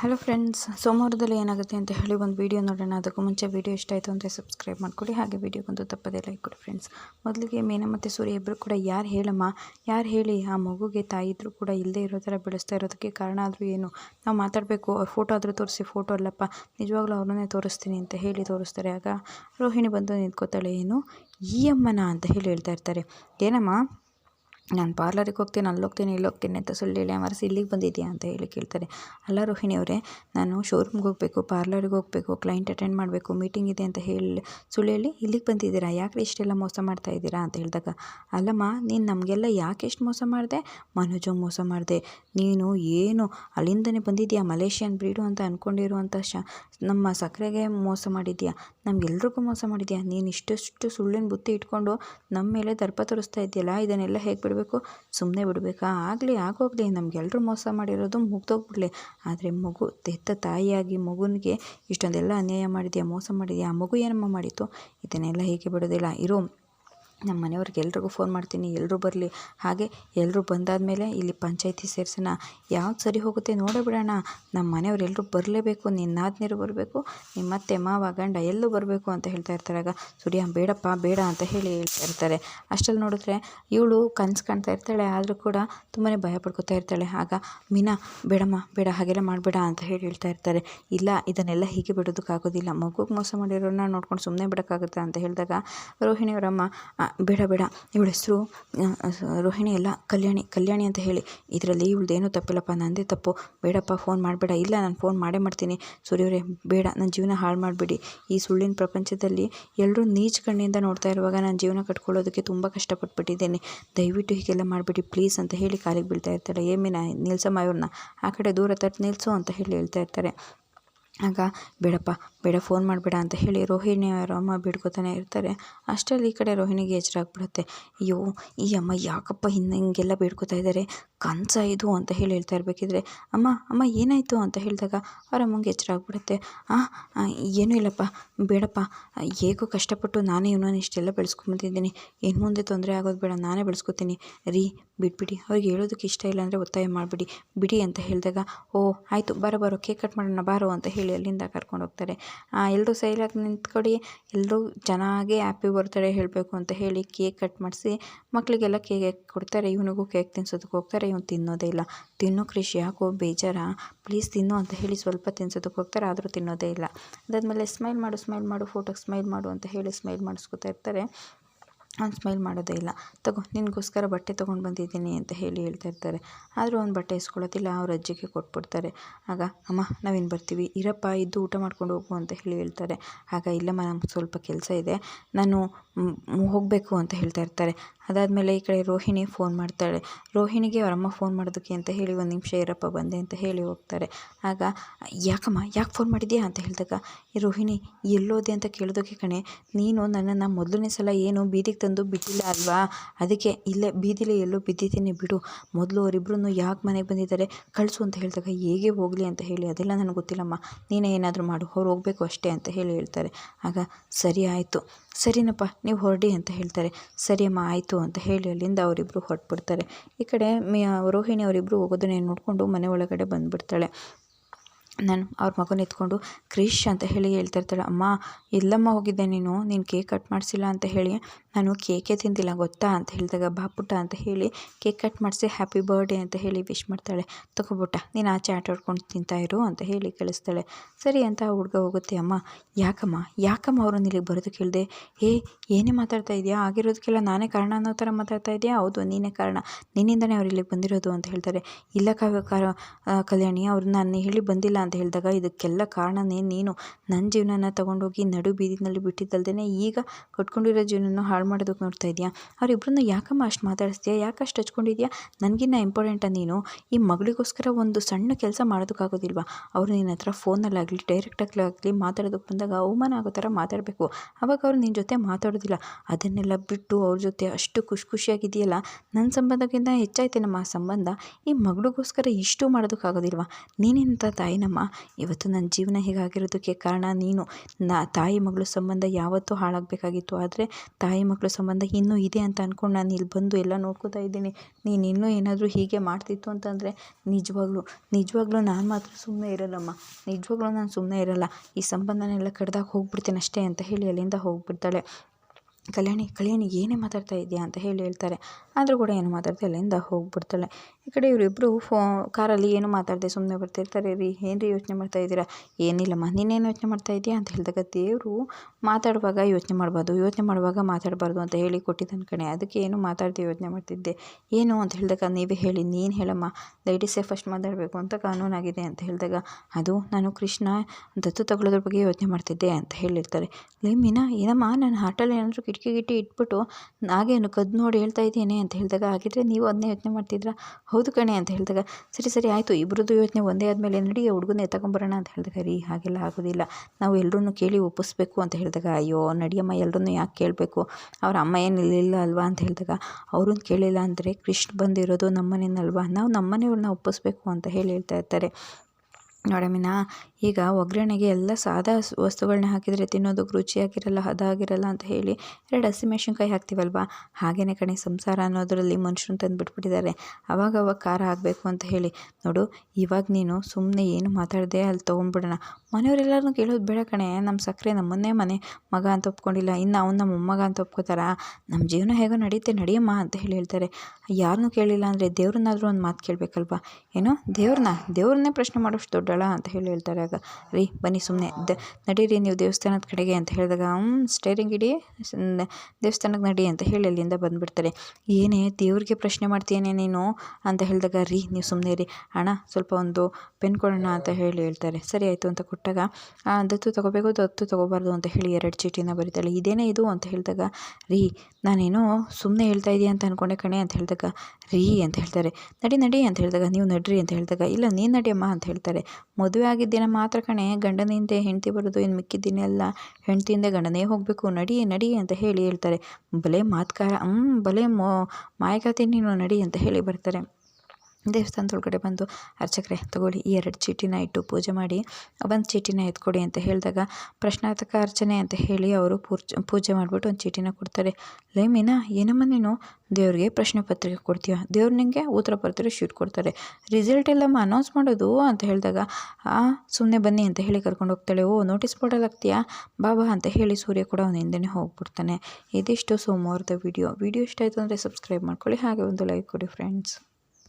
Hello friends ಸೋಮವಾರದಲ್ಲಿ ಏನಾಗುತ್ತೆ ಅಂತ ಹೇಳಿ ಒಂದು ವೀಡಿಯೋ ನೋಡೋಣ. ಅದಕ್ಕೂ ಮುಂಚೆ ವೀಡಿಯೋ ಇಷ್ಟ ಆಯಿತು ಅಂತ ಸಬ್ಸ್ಕ್ರೈಬ್ ಮಾಡ್ಕೊಳ್ಳಿ. ಹಾಗೆ ವೀಡಿಯೋಗೊಂದು ತಪ್ಪದೇ ಲೈಕ್ ಕೊಡಿ ಫ್ರೆಂಡ್ಸ್ ಮೊದಲಿಗೆ ಮೇನ ಮತ್ತು ಸೂರ್ಯ ಇಬ್ಬರು ಕೂಡ ಯಾರು ಹೇಳಮ್ಮ? ಯಾರು ಹೇಳಿ ಆ ಮಗುಗೆ ತಾಯಿ ಇದ್ದರೂ ಕೂಡ ಇಲ್ಲದೆ ಇರೋ ಥರ ಬೆಳೆಸ್ತಾ ಇರೋದಕ್ಕೆ ಕಾರಣ ಆದರೂ ಏನು? ನಾವು ಮಾತಾಡಬೇಕು, ಅವ್ರ ಫೋಟೋ ಆದರೂ ತೋರಿಸಿ ಫೋಟೋ ಅಲ್ಲಪ್ಪ. ನಿಜವಾಗ್ಲೂ ಅವ್ರನ್ನೇ ತೋರಿಸ್ತೀನಿ ಅಂತ ಹೇಳಿ ತೋರಿಸ್ತಾರೆ. ಆಗ ರೋಹಿಣಿ ಬಂದು ನಿಂತ್ಕೋತಾಳೆ, ಏನು? ಈ ಅಮ್ಮನ? ಅಂತ ಹೇಳಿ ಹೇಳ್ತಾ ಇರ್ತಾರೆ. ಏನಮ್ಮ? ನಾನು ಪಾರ್ಲರಿಗೆ ಹೋಗ್ತೀನಿ ಅಲ್ಲಿ ಹೋಗ್ತೀನಿ ಇಲ್ಲಿ ಹೋಗ್ತೀನಿ ಅಂತ ಸುಳ್ಳು ಹೇಳಿ ಇಲ್ಲಿಗೆ ಬಂದಿದ್ಯಾ ಅಂತ ಹೇಳಿ ಕೇಳ್ತಾರೆ. ಅಲ್ಲ ರೋಹಿಣಿ ಅವರೇ, ನಾನು ಶೋರೂಮ್ಗೆ ಹೋಗಬೇಕು, ಪಾರ್ಲರಿಗೆ ಹೋಗಬೇಕು ಕ್ಲೈಂಟ್ ಅಟೆಂಡ್ ಮಾಡಬೇಕು ಮೀಟಿಂಗ್ ಇದೆ ಅಂತ ಹೇಳಿ ಸುಳ್ಳು ಹೇಳಿ ಇಲ್ಲಿಗೆ ಬಂದಿದ್ದೀರಾ? ಯಾಕೆ ಇಷ್ಟೆಲ್ಲ ಮೋಸ ಮಾಡ್ತಾ ಇದ್ದೀರಾ ಅಂತ ಹೇಳಿದಾಗ, ಅಲ್ಲಮ್ಮ, ನೀನು ನಮಗೆಲ್ಲ ಯಾಕೆ ಎಷ್ಟು ಮೋಸ ಮಾಡಿದೆ? ಮನೋಜಂಗೆ ಮೋಸ ಮಾಡಿದೆ. ನೀನು ಏನು ಅಲ್ಲಿಂದನೇ ಬಂದಿದ್ಯಾ? ಮಲೇಷಿಯನ್ ಬ್ರೀಡು ಅಂತ ಅಂದ್ಕೊಂಡಿರುವಂಥ ಶ, ನಮ್ಮ ಸಕ್ಕರೆಗೆ ಮೋಸ ಮಾಡಿದ್ಯಾ? ನಮಗೆಲ್ರಿಗೂ ಮೋಸ ಮಾಡಿದ್ಯಾ? ನೀನು ಇಷ್ಟಷ್ಟು ಸುಳ್ಳಿನ ಬುತ್ತಿ ಇಟ್ಕೊಂಡು ನಮ್ಮ ಮೇಲೆ ದರ್ಪ ತೋರಿಸ್ತಾ ಇದೆಯಲ್ಲ ಇದನ್ನೆಲ್ಲ ಹೇಗೆ ಬಿಡಬೇಕು? ಸುಮ್ಮನೆ ಬಿಡಬೇಕಾ. ಆಗಲಿ, ಆಗೋಗಲಿ ನಮಗೆಲ್ಲರೂ ಮೋಸ ಮಾಡಿರೋದು ಮುಗ್ದೋಗ್ಬಿಡ್ಲಿ. ಆದರೆ ಮಗು ತೆತ್ತ ತಾಯಿಯಾಗಿ ಮಗುನಿಗೆ ಇಷ್ಟೊಂದೆಲ್ಲ ಅನ್ಯಾಯ ಮಾಡಿದೆಯಾ, ಮೋಸ ಮಾಡಿದೆಯಾ, ಆ ಮಗು ಏನಮ್ಮ ಮಾಡಿತ್ತು? ಇದನ್ನೆಲ್ಲ ಹೀಗೆ ಬಿಡೋದಿಲ್ಲ. ಇರೋ. ನಮ್ಮ ಮನೆಯವ್ರಿಗೆ ಎಲ್ರಿಗೂ ಫೋನ್ ಮಾಡ್ತೀನಿ ಎಲ್ಲರೂ ಬರಲಿ. ಹಾಗೆ ಎಲ್ಲರೂ ಬಂದಾದ ಮೇಲೆ ಇಲ್ಲಿ ಪಂಚಾಯಿತಿ ಸೇರ್ಸೋಣ. ಯಾವ್ದು ಸರಿ ಹೋಗುತ್ತೆ ನೋಡೇ ಬಿಡೋಣ. ನಮ್ಮ ಮನೆಯವ್ರು ಎಲ್ಲರೂ ಬರಲೇಬೇಕು ನಿನ್ನ ಬರಬೇಕು ನಿಮ್ಮ ಅತ್ತೆ ಮಾವ, ಗಂಡ ಎಲ್ಲೂ ಬರಬೇಕು ಅಂತ ಹೇಳ್ತಾ ಇರ್ತಾರೆ. ಆಗ ಸುರಿಯ, ಬೇಡಪ್ಪ, ಬೇಡ ಅಂತ ಹೇಳಿ ಹೇಳ್ತಾ ಇರ್ತಾರೆ. ಅಷ್ಟರಲ್ಲಿ ನೋಡಿದ್ರೆ ಇವಳು ಕನಸು ಕಾಣ್ತಾ ಇರ್ತಾಳೆ, ಆದರೂ ಕೂಡ ತುಂಬಾ ಭಯ ಪಡ್ಕೊತಾ ಇರ್ತಾಳೆ. ಆಗ ಮೀನಾ, ಬೇಡಮ್ಮ, ಬೇಡ, ಹಾಗೆಲ್ಲ ಮಾಡಬೇಡ ಅಂತ ಹೇಳಿ ಹೇಳ್ತಾ ಇರ್ತಾರೆ. ಇಲ್ಲ, ಇದನ್ನೆಲ್ಲ ಹೀಗೆ ಬಿಡೋದಕ್ಕಾಗೋದಿಲ್ಲ. ಮಗುಗೆ ಮೋಸ ಮಾಡಿರೋನ್ನ ನೋಡ್ಕೊಂಡು ಸುಮ್ಮನೆ ಬಿಡೋಕ್ಕಾಗುತ್ತಾ ಅಂತ ಹೇಳಿದಾಗ ರೋಹಿಣಿಯವರಮ್ಮ ಬೇಡ ಬೇಡ. ಇವಳ ಹೆಸರು ರೋಹಿಣಿ ಅಲ್ಲ, ಕಲ್ಯಾಣಿ ಕಲ್ಯಾಣಿ ಅಂತ ಹೇಳಿ. ಇದರಲ್ಲಿ ಇವಳದ್ದೇನೂ ತಪ್ಪಿಲ್ಲಪ್ಪ, ನಂದೇ ತಪ್ಪು. ಬೇಡಪ್ಪ, ಫೋನ್ ಮಾಡಬೇಡ. ಇಲ್ಲ, ನಾನು ಫೋನ್ ಮಾಡೇ ಮಾಡ್ತೀನಿ. ಸೂರ್ಯವರೇ ಬೇಡ ನನ್ನ ಜೀವನ ಹಾಳು ಮಾಡಿಬಿಡಿ. ಈ ಸುಳ್ಳಿನ ಪ್ರಪಂಚದಲ್ಲಿ ಎಲ್ಲರೂ ನೀಚ ಕಣ್ಣಿಂದ ನೋಡ್ತಾ ಇರುವಾಗ ನಾನು ಜೀವನ ಕಟ್ಕೊಳ್ಳೋದಕ್ಕೆ ತುಂಬ ಕಷ್ಟಪಟ್ಬಿಟ್ಟಿದ್ದೇನೆ. ದಯವಿಟ್ಟು ಹೀಗೆಲ್ಲ ಮಾಡಿಬಿಡಿ, ಪ್ಲೀಸ್ ಅಂತ ಹೇಳಿ ಕಾಲಿಗೆ ಬೀಳ್ತಾ ಇರ್ತಾಳೆ ಏಮಿನ ನಿಲ್ಸಮ್ಮ ಇವ್ರನ್ನ ಆ ಕಡೆ ದೂರ ತಟ್ಟು ನಿಲ್ಲಿಸು ಅಂತ ಹೇಳಿ ಹೇಳ್ತಾ ಇರ್ತಾರೆ. ಆಗ, ಬೇಡಪ್ಪ, ಬೇಡ, ಫೋನ್ ಮಾಡಬೇಡ ಅಂತ ಹೇಳಿ ರೋಹಿಣಿ ಅವರ ಅಮ್ಮ ಬಿಡ್ಕೊತಾನೆ ಇರ್ತಾರೆ. ಅಷ್ಟರಲ್ಲಿ ಈ ಕಡೆ ರೋಹಿಣಿಗೆ ಎಚ್ಚರ ಆಗ್ಬಿಡುತ್ತೆ ಅಯ್ಯೋ, ಈ ಅಮ್ಮ ಯಾಕಪ್ಪ ಹಿಂಗೆಲ್ಲ ಬೇಡ್ಕೊತಾ ಇದ್ದಾರೆ ಕನಸ ಇದು ಅಂತ ಹೇಳಿ ಹೇಳ್ತಾ ಇರಬೇಕಿದ್ರೆ, ಅಮ್ಮ ಅಮ್ಮ, ಏನಾಯಿತು? ಅಂತ ಹೇಳಿದಾಗ ಅವರ ಅಮ್ಮಂಗೆ ಎಚ್ಚರ ಆಗ್ಬಿಡುತ್ತೆ ಆ, ಏನೂ ಇಲ್ಲಪ್ಪ, ಬೇಡಪ್ಪ, ಹೇಗೋ ಕಷ್ಟಪಟ್ಟು ನಾನೇ ಇವನನ್ನು ಇಷ್ಟೆಲ್ಲ ಬೆಳೆಸ್ಕೊಂಬಂದಿದ್ದೀನಿ ಇನ್ನು ಮುಂದೆ ತೊಂದರೆ ಆಗೋದು ಬೇಡ, ನಾನೇ ಬೆಳೆಸ್ಕೊತೀನಿ. ರೀ ಬಿಟ್ಬಿಡಿ. ಅವ್ರಿಗೆ ಹೇಳೋದಕ್ಕೆ ಇಷ್ಟ ಇಲ್ಲ ಅಂದರೆ ಒತ್ತಾಯ ಮಾಡಿಬಿಡಿ. ಬಿಡಿ ಅಂತ ಹೇಳಿದಾಗ, ಓ, ಆಯಿತು, ಬರೋ ಬರೋ, ಕೇಕ್ ಕಟ್ ಮಾಡೋಣ ಬಾರೋ ಅಂತ ಹೇಳಿ ಅಲ್ಲಿಂದ ಕರ್ಕೊಂಡು ಹೋಗ್ತಾರೆ. ಎಲ್ಲರೂ ಸೈಲಾಗಿ ನಿಂತ್ಕೊಡಿ ಎಲ್ಲರೂ ಚೆನ್ನಾಗಿ ಹ್ಯಾಪಿ ಬರ್ತಡೇ ಹೇಳಬೇಕು ಅಂತ ಹೇಳಿ ಕೇಕ್ ಕಟ್ ಮಾಡಿಸಿ ಮಕ್ಕಳಿಗೆಲ್ಲ ಕೇಕ್ ಕೊಡ್ತಾರೆ. ಇವನಿಗೂ ಕೇಕ್ ತಿನ್ಸೋದಕ್ಕೆ ಹೋಗ್ತಾರೆ, ಇವನು ತಿನ್ನೋದೇ ಇಲ್ಲ. ತಿನ್ನೋ ಕೃಷಿ ಯಾಕೋ ಬೇಜಾರ? ಪ್ಲೀಸ್ ತಿನ್ನು ಅಂತ ಹೇಳಿ ಸ್ವಲ್ಪ ತಿನ್ಸೋದಕ್ಕೆ ಹೋಗ್ತಾರೆ, ಆದರೂ ತಿನ್ನೋದೇ ಇಲ್ಲ. ಅದಾದಮೇಲೆ ಸ್ಮೈಲ್ ಮಾಡು ಸ್ಮೈಲ್ ಮಾಡು, ಫೋಟೋಗೆ ಸ್ಮೈಲ್ ಮಾಡು ಅಂತ ಹೇಳಿ ಸ್ಮೈಲ್ ಮಾಡಿಸ್ಕೊತಾ ಇರ್ತಾರೆ. ಅವ್ನು ಸ್ಮೈಲ್ ಮಾಡೋದೇ ಇಲ್ಲ. ತಗೋ, ನಿನಗೋಸ್ಕರ ಬಟ್ಟೆ ತೊಗೊಂಡು ಬಂದಿದ್ದೀನಿ ಅಂತ ಹೇಳಿ ಹೇಳ್ತಾ ಇರ್ತಾರೆ. ಆದರೂ ಅವ್ನು ಬಟ್ಟೆ ಇಸ್ಕೊಳ್ಳೋದಿಲ್ಲ ಅವ್ರ ಅಜ್ಜಿಗೆ ಕೊಟ್ಬಿಡ್ತಾರೆ. ಆಗ, ಅಮ್ಮ ನಾವಿನ್ನು ಬರ್ತೀವಿ. ಇರಪ್ಪ, ಇದ್ದು ಊಟ ಮಾಡ್ಕೊಂಡು ಹೋಗು ಅಂತ ಹೇಳಿ ಹೇಳ್ತಾರೆ. ಆಗ, ಇಲ್ಲಮ್ಮ, ನಮ್ಗೆ ಸ್ವಲ್ಪ ಕೆಲಸ ಇದೆ. ನಾನು ಹೋಗಬೇಕು ಅಂತ ಹೇಳ್ತಾ ಇರ್ತಾರೆ. ಅದಾದಮೇಲೆ ಈ ಕಡೆ ರೋಹಿಣಿ ಫೋನ್ ಮಾಡ್ತಾಳೆ. ರೋಹಿಣಿಗೆ ಅವರಮ್ಮ ಫೋನ್ ಮಾಡೋದಕ್ಕೆ ಅಂತ ಹೇಳಿ ಒಂದು ನಿಮಿಷ ಇರಪ್ಪ, ಬಂದೆ ಅಂತ ಹೇಳಿ ಹೋಗ್ತಾರೆ. ಆಗ, ಯಾಕಮ್ಮ, ಯಾಕೆ ಫೋನ್ ಮಾಡಿದ್ಯಾ? ಅಂತ ಹೇಳಿದಾಗ ರೋಹಿಣಿ, ಎಲ್ಲೋದೆ ಅಂತ ಕೇಳೋದಕ್ಕೆ ಕಣೆ, ನೀನು ನನ್ನನ್ನು ಮೊದಲನೇ ಸಲ ಏನು ಬೀದಿಗೆ ತಂದು ಬಿಟ್ಟಿಲ್ಲ ಅಲ್ವಾ? ಅದಕ್ಕೆ ಇಲ್ಲೇ ಬೀದಿಲೇ ಎಲ್ಲೋ ಬಿದ್ದಿದ್ದೀನಿ ಬಿಡು. ಮೊದಲು ಅವರಿಬ್ಬರನ್ನು ಯಾಕೆ ಮನೆಗೆ ಬಂದಿದ್ದಾರೆ? ಕಳಿಸು ಅಂತ ಹೇಳಿದಾಗ ಹೇಗೆ ಹೋಗಲಿ ಅಂತ ಹೇಳಿ, ಅದೆಲ್ಲ ನನಗೆ ಗೊತ್ತಿಲ್ಲಮ್ಮ. ನೀನೇ ಏನಾದರೂ ಮಾಡು, ಅವ್ರು ಹೋಗಬೇಕು ಅಷ್ಟೇ ಅಂತ ಹೇಳಿ ಹೇಳ್ತಾರೆ. ಆಗ, ಸರಿ ಆಯಿತು. ಸರಿನಪ್ಪ, ನೀವು ಹೊರಡಿ ಅಂತ ಹೇಳ್ತಾರೆ. ಸರಿಯಮ್ಮ, ಆಯಿತು ಅಂತ ಹೇಳಿ ಅಲ್ಲಿಂದ ಅವರಿಬ್ಬರು ಹೊರಟ್ಬಿಡ್ತಾರೆ. ಈ ಕಡೆ ಮಿ, ರೋಹಿಣಿ ಅವರಿಬ್ಬರು ಹೋಗೋದನ್ನೇ ನೋಡಿಕೊಂಡು ಮನೆ ಒಳಗಡೆ ಬಂದುಬಿಡ್ತಾಳೆ. ನಾನು, ಅವ್ರ ಮಗನ ಎತ್ಕೊಂಡು, ಕ್ರಿಶ್ ಅಂತ ಹೇಳಿ ಹೇಳ್ತಾ ಇರ್ತಾಳೆ. ಅಮ್ಮ ಎಲ್ಲಮ್ಮ ಹೋಗಿದ್ದೆ ನೀನು. ನೀನು ಕೇಕ್ ಕಟ್ ಮಾಡಿಸಿಲ್ಲ ಅಂತ ಹೇಳಿ ನಾನು ಕೇಕೆ ತಿಂದಿಲ್ಲ ಗೊತ್ತಾ ಅಂತ ಹೇಳಿದಾಗ ಬಾಪುಟ ಅಂತ ಹೇಳಿ ಕೇಕ್ ಕಟ್ ಮಾಡಿಸಿ ಹ್ಯಾಪಿ ಬರ್ಡೇ ಅಂತ ಹೇಳಿ ವಿಶ್ ಮಾಡ್ತಾಳೆ. ತಗೋಬಿಟ್ಟ ನೀನು ಆಚೆ ಆಟ ಆಡ್ಕೊಂಡು ತಿಂತಾಯಿರು ಅಂತ ಹೇಳಿ ಕಳಿಸ್ತಾಳೆ. ಸರಿ ಅಂತ ಹುಡುಗ ಹೋಗುತ್ತೆ, ಅಮ್ಮ, ಯಾಕಮ್ಮ ಯಾಕಮ್ಮ ಅವರು ಇಲ್ಲಿಗೆ ಬರೋದಕ್ಕೆ ಕೇಳಿದೆ ಏ, ಏನೇ ಮಾತಾಡ್ತಾ ಇದೆಯಾ? ಆಗಿರೋದಕ್ಕೆಲ್ಲ ನಾನೇ ಕಾರಣ ಅನ್ನೋ ಥರ ಮಾತಾಡ್ತಾ ಇದೆಯಾ? ಹೌದು, ನೀನೇ ಕಾರಣ. ನಿನ್ನಿಂದನೇ ಅವ್ರು ಇಲ್ಲಿಗೆ ಬಂದಿರೋದು ಅಂತ ಹೇಳ್ತಾರೆ. ಇಲ್ಲ ಕಲ್ಯಾಣಿ ಅವ್ರು ನಾನು ಹೇಳಿ ಬಂದಿಲ್ಲ ಅಂತ ಹೇಳಿದಾಗ ಇದಕ್ಕೆಲ್ಲ ಕಾರಣನೇ ನೀನು. ನನ್ನ ಜೀವನನ ತೊಗೊಂಡೋಗಿ ನಡು ಬೀದಿನಲ್ಲಿ ಬಿಟ್ಟಿದ್ದಲ್ದೇ ಈಗ ಕಟ್ಕೊಂಡಿರೋ ಜೀವನನ ಹಾಳು ಮಾಡೋದಕ್ಕೆ ನೋಡ್ತಾ ಇದೆಯಾ? ಅವರಿಬ್ಬರನ್ನ ಯಾಕಮ್ಮ ಅಷ್ಟು ಮಾತಾಡಿಸ್ತೀಯಾ? ಯಾಕೆ ಅಷ್ಟು ಹಚ್ಕೊಂಡಿದ್ಯಾ? ನನಗಿನ್ನ ಇಂಪಾರ್ಟೆಂಟಾ ನೀನು. ಈ ಮಗಳಿಗೋಸ್ಕರ ಒಂದು ಸಣ್ಣ ಕೆಲಸ ಮಾಡೋದಕ್ಕಾಗೋದಿಲ್ವಾ? ಅವರು ನಿನ್ನ ಹತ್ರ ಫೋನಲ್ಲಾಗಲಿ ಡೈರೆಕ್ಟಾಗಲಿ ಮಾತಾಡೋದಕ್ಕೆ ಬಂದಾಗ ಅವಮಾನ ಆಗೋ ಥರ ಮಾತಾಡಬೇಕು. ಅವಾಗ ಅವ್ರು ನಿನ್ನ ಜೊತೆ ಮಾತಾಡೋದಿಲ್ಲ. ಅದನ್ನೆಲ್ಲ ಬಿಟ್ಟು ಅವ್ರ ಜೊತೆ ಅಷ್ಟು ಖುಷಿ ಖುಷಿಯಾಗಿದೆಯಲ್ಲ ನನ್ನ ಸಂಬಂಧಕ್ಕಿಂತ ಹೆಚ್ಚಾಯ್ತೆ ನಮ್ಮ ಸಂಬಂಧ? ಈ ಮಗಳಿಗೋಸ್ಕರ ಇಷ್ಟು ಮಾಡೋದಕ್ಕಾಗೋದಿಲ್ವಾ? ನೀನೆಂಥ ತಾಯಿನಮ್ಮ, ಇವತ್ತು ನನ್ನ ಜೀವನ ಹೀಗಾಗಿರೋದಕ್ಕೆ ಕಾರಣ ನೀನು. ನಾ ತಾಯಿ ಮಗಳು ಸಂಬಂಧ ಯಾವತ್ತೂ ಹಾಳಾಗಬೇಕಾಗಿತ್ತು. ಆದರೆ ತಾಯಿ ಹೆಣ್ಮಕ್ಳು ಸಂಬಂಧ ಇನ್ನೂ ಇದೆ ಅಂತ ಅಂದ್ಕೊಂಡು ನಾನು ಇಲ್ಲಿ ಬಂದು ಎಲ್ಲ ನೋಡ್ಕೋತಾ ಇದ್ದೀನಿ. ನೀನು ಇನ್ನೂ ಏನಾದರೂ ಹೀಗೆ ಮಾಡ್ತಿತ್ತು ಅಂತಂದರೆ ನಿಜವಾಗ್ಲೂ ನಿಜವಾಗ್ಲೂ ನಾನು ಮಾತ್ರ ಸುಮ್ಮನೆ ಇರಲ್ಲಮ್ಮ ನಿಜವಾಗ್ಲೂ ನಾನು ಸುಮ್ಮನೆ ಇರಲ್ಲ. ಈ ಸಂಬಂಧನೆಲ್ಲ ಕಡ್ದಾಗ ಹೋಗ್ಬಿಡ್ತೀನಿ ಅಷ್ಟೇ ಅಂತ ಹೇಳಿ ಅಲ್ಲಿಂದ ಹೋಗ್ಬಿಡ್ತಾಳೆ. ಕಲ್ಯಾಣಿ ಕಲ್ಯಾಣಿ ಏನೇ ಮಾತಾಡ್ತಾ ಇದೆಯಾ ಅಂತ ಹೇಳಿ ಹೇಳ್ತಾರೆ. ಆದರೂ ಕೂಡ ಏನು ಮಾತಾಡ್ತಾ ಅಲ್ಲಿಂದ ಹೋಗಿಬಿಡ್ತಾಳೆ. ಈ ಕಡೆ ಇವರಿಬ್ಬರು ಫೋ, ಕಾರಲ್ಲಿ ಏನು ಮಾತಾಡದೆ ಸುಮ್ಮನೆ ಬರ್ತಿರ್ತಾರೆ. ರೀ ಏನು ರೀ ಯೋಚನೆ ಮಾಡ್ತಾ ಇದ್ದೀರಾ? ಏನಿಲ್ಲಮ್ಮ, ನೀನೇನು ಯೋಚನೆ ಮಾಡ್ತಾ ಇದೆಯಾ ಅಂತ ಹೇಳಿದಾಗ ದೇವರು ಮಾತಾಡುವಾಗ ಯೋಚನೆ ಮಾಡಬಾರ್ದು, ಯೋಚನೆ ಮಾಡುವಾಗ ಮಾತಾಡಬಾರ್ದು ಅಂತ ಹೇಳಿ ಕೊಟ್ಟಿದ್ದಾನೆ ಕಣೆ. ಅದಕ್ಕೆ ಏನು ಮಾತಾಡ್ದೆ ಯೋಚನೆ ಮಾಡ್ತಿದ್ದೆ. ಏನು ಅಂತ ಹೇಳಿದಾಗ ನೀವೇ ಹೇಳಿ, ನೀನು ಹೇಳಮ್ಮ, ಲೇಡೀಸೇ ಫಸ್ಟ್ ಮಾತಾಡಬೇಕು ಅಂತ ಕಾನೂನಾಗಿದೆ ಅಂತ ಹೇಳಿದಾಗ, ಅದು ನಾನು ಕೃಷ್ಣ ದತ್ತು ತಗೊಳ್ಳೋದ್ರ ಬಗ್ಗೆ ಯೋಚನೆ ಮಾಡ್ತಿದ್ದೆ ಅಂತ ಹೇಳಿರ್ತಾರೆ. ಲೇ ಮೀನಾ, ಏನಮ್ಮ, ನನ್ನ ಹಾಟಲ್ಲಿ ಏನಾದರೂ ಕಿಟಕಿ ಇಟ್ಬಿಟ್ಟು, ನಾಗೇನು ಕದ್ದು ನೋಡಿ ಹೇಳ್ತಾ ಇದ್ದೇನೆ ಅಂತ ಹೇಳಿದಾಗ, ಹಾಗಿದ್ರೆ ನೀವು ಅದನ್ನೇ ಯೋಚನೆ ಮಾಡ್ತಿದ್ರಾ ಹೌದು ಕಣೆ ಅಂತ ಹೇಳಿದಾಗ, ಸರಿ ಸರಿ, ಆಯಿತು ಇಬ್ಬರದ್ದು ಯೋಚನೆ ಒಂದೇ ಆದಮೇಲೆ ನಡಿ ಹುಡುಗನ ತಗೊಂಬರೋಣ ಅಂತ ಹೇಳಿದಾಗ, ರೀ, ಹಾಗೆಲ್ಲ ಆಗೋದಿಲ್ಲ. ನಾವು ಎಲ್ಲರೂ ಕೇಳಿ ಒಪ್ಪಿಸ್ಬೇಕು ಅಂತ ಹೇಳಿದಾಗ, ಅಯ್ಯೋ, ನಡಿಯಮ್ಮ ಎಲ್ಲರನ್ನೂ ಯಾಕೆ ಕೇಳಬೇಕು? ಅವ್ರ ಅಮ್ಮ ಏನು ಇಲ್ಲಿಲ್ಲ ಅಲ್ವಾ? ಅಂತ ಹೇಳಿದಾಗ, ಅವ್ರನ್ನ ಕೇಳಿಲ್ಲ ಅಂದರೆ ಕೃಷ್ಣ ಬಂದಿರೋದು ನಮ್ಮನೇನಲ್ವಾ ನಾವು ನಮ್ಮನೆಯವ್ರನ್ನ ಒಪ್ಪಿಸ್ಬೇಕು ಅಂತ ಹೇಳಿ ಹೇಳ್ತಾ ಇರ್ತಾರೆ. ನೋಡಮ್ಮಿನ ಈಗ ಒಗ್ಗರಣೆಗೆ ಎಲ್ಲ ಸಾದಾ ವಸ್ತುಗಳನ್ನ ಹಾಕಿದರೆ ತಿನ್ನೋದಕ್ಕೆ ರುಚಿಯಾಗಿರಲ್ಲ ಹದ ಆಗಿರಲ್ಲ ಅಂತ ಹೇಳಿ ಎರಡು ಹಸಿಮೆಣ್ಸಿನ್ಕಾಯಿ ಹಾಕ್ತೀವಲ್ವ? ಹಾಗೆಯೇ ಕಣೆ, ಸಂಸಾರ ಅನ್ನೋದರಲ್ಲಿ ಮನುಷ್ಯರು ತಂದುಬಿಟ್ಬಿಟ್ಟಿದ್ದಾರೆ. ಅವಾಗ ಅವಾಗ ಖಾರ ಆಗಬೇಕು ಅಂತ ಹೇಳಿ. ನೋಡು, ಇವಾಗ ನೀನು ಸುಮ್ಮನೆ ಏನು ಮಾತಾಡದೆ ಅಲ್ಲಿ ತೊಗೊಂಡ್ಬಿಡೋಣ. ಮನೆಯವರೆಲ್ಲರೂ ಕೇಳೋದು ಬೇಡ ಕಣೆ. ನಮ್ಮ ಸಕ್ಕರೆ ನಮ್ಮನ್ನೇ ಮನೆ ಮಗ ಅಂತ ಒಪ್ಕೊಂಡಿಲ್ಲ, ಇನ್ನು ಅವ್ನು ನಮ್ಮ ಮೊಮ್ಮಗ ಅಂತ ಒಪ್ಕೋತಾರಾ? ನಮ್ಮ ಜೀವನ ಹೇಗೋ ನಡೆಯುತ್ತೆ ನಡೆಯಮ್ಮ ಅಂತ ಹೇಳಿ ಹೇಳ್ತಾರೆ. ಯಾರನ್ನೂ ಕೇಳಿಲ್ಲ ಅಂದರೆ ದೇವ್ರನ್ನಾದರೂ ಒಂದು ಮಾತು ಕೇಳಬೇಕಲ್ವ? ಏನೋ? ದೇವ್ರನ್ನ, ದೇವ್ರನ್ನೇ ಪ್ರಶ್ನೆ ಮಾಡೋಷ್ಟು ದೊಡ್ಡಳ ಅಂತ ಹೇಳಿ ಹೇಳ್ತಾರೆ ಆಗ. ರೀ, ಬನ್ನಿ ಸುಮ್ಮನೆ ದ, ನಡೀರಿ ನೀವು ದೇವಸ್ಥಾನದ ಕಡೆಗೆ ಅಂತ ಹೇಳಿದಾಗ ಹ್ಞೂ ಸ್ಟೇರಿಂಗ್ ಇಡಿ ದೇವಸ್ಥಾನಕ್ಕೆ ನಡಿ ಅಂತ ಹೇಳಿ ಅಲ್ಲಿಂದ ಬಂದುಬಿಡ್ತಾರೆ. ಏನೇ, ದೇವ್ರಿಗೆ ಪ್ರಶ್ನೆ ಮಾಡ್ತೀಯೇನೆ ನೀನು? ಅಂತ ಹೇಳಿದಾಗ, ರೀ, ನೀವು ಸುಮ್ಮನೆ ರೀ ಅಣ್ಣ, ಸ್ವಲ್ಪ ಒಂದು ಪೆನ್ ಕೊಡೋಣ ಅಂತ ಹೇಳಿ ಹೇಳ್ತಾರೆ. ಸರಿ ಆಯಿತು ಅಂತ ಕೊಟ್ಟಾಗ ದತ್ತು ತೊಗೋಬೇಕು, ದತ್ತು ತೊಗೋಬಾರ್ದು ಅಂತ ಹೇಳಿ ಎರಡು ಚೀಟಿನ ಬರೀತಾಳೆ. ಇದೇನೇ ಇದು? ಅಂತ ಹೇಳಿದಾಗ, ರೀ, ನಾನೇನೋ ಸುಮ್ಮನೆ ಹೇಳ್ತಾ ಇದ್ದೀಯ ಅಂತ ಅಂದ್ಕೊಂಡೆ ಕಣೆ ಅಂತ ಹೇಳಿದಾಗ ರೀ ಅಂತ ಹೇಳ್ತಾರೆ. ನಡಿ ನಡಿ ಅಂತ ಹೇಳಿದಾಗ, ನೀವು ನಡ್ರಿ ಅಂತ ಹೇಳಿದಾಗ, ಇಲ್ಲ, ನೀನು ನಡಿಯಮ್ಮ ಅಂತ ಹೇಳ್ತಾರೆ. ಮದುವೆ ಆಗಿದ್ದ ದಿನ ಮಾತ್ರ ಕಣೆ, ಗಂಡನಿಂದ ಹೆಂಡತಿ ಬರೋದು, ಇನ್ನು ಮಿಕ್ಕಿದ್ದಿನೆಲ್ಲ ಹೆಂಡತಿಯಿಂದ ಗಂಡನೇ ಹೋಗಬೇಕು. ನಡಿ ನಡಿ ಅಂತ ಹೇಳಿ ಹೇಳ್ತಾರೆ. ಬಲೆ ಮಾತ್ಕಾರ ಹ್ಞೂ ಬಲೆ ಮೋ, ಮಾಯಕಾತಿ ನೀನು ನಡಿ ಅಂತ ಹೇಳಿ ಬರ್ತಾರೆ. ದೇವಸ್ಥಾನದೊಳಗಡೆ ಬಂದು ಅರ್ಚಕರೆ, ತಗೊಳ್ಳಿ ಈ ಎರಡು ಚೀಟಿನ ಇಟ್ಟು ಪೂಜೆ ಮಾಡಿ, ಒಂದು ಚೀಟಿನ ಎತ್ಕೊಡಿ ಅಂತ ಹೇಳಿದಾಗ ಪ್ರಶ್ನಾರ್ಥಕ ಅರ್ಚನೆ ಅಂತ ಹೇಳಿ ಅವರು ಪೂಜೆ ಮಾಡಿಬಿಟ್ಟು ಒಂದು ಚೀಟಿನ ಕೊಡ್ತಾರೆ. ಲೇ ಮೀನಾ, ಏನಮ್ಮ ನೀನು? ದೇವ್ರಿಗೆ ಪ್ರಶ್ನೆ ಪತ್ರಿಕೆ ಕೊಡ್ತೀಯ? ದೇವ್ರು ನಿನಗೆ ಉತ್ತರ ಪತ್ರಿಕೆ ಶೀಟ್ ಕೊಡ್ತಾರೆ. ರಿಸಲ್ಟ್ ಎಲ್ಲಮ್ಮ ಅನೌನ್ಸ್ ಮಾಡೋದು ಅಂತ ಹೇಳಿದಾಗ, ಆ ಸುಮ್ಮನೆ ಬನ್ನಿ ಅಂತ ಹೇಳಿ ಕರ್ಕೊಂಡು ಹೋಗ್ತಾಳೆ. ಓ ನೋಟಿಸ್ ಬೋರ್ಡಲ್ಲಿ ಹಾಕ್ತೀಯಾ? ಬಾಬಾ ಅಂತ ಹೇಳಿ ಸೂರ್ಯ ಕೂಡ ಅವನ ಹಿಂದೆನೇ ಹೋಗ್ಬಿಡ್ತಾನೆ. ಇದಿಷ್ಟು ಸೋಮವಾರದ ವಿಡಿಯೋ. ವಿಡಿಯೋ ಇಷ್ಟ ಆಯಿತು ಅಂದರೆ ಸಬ್ಸ್ಕ್ರೈಬ್ ಮಾಡ್ಕೊಳ್ಳಿ. ಹಾಗೆ ಒಂದು ಲೈಕ್ ಕೊಡಿ ಫ್ರೆಂಡ್ಸ್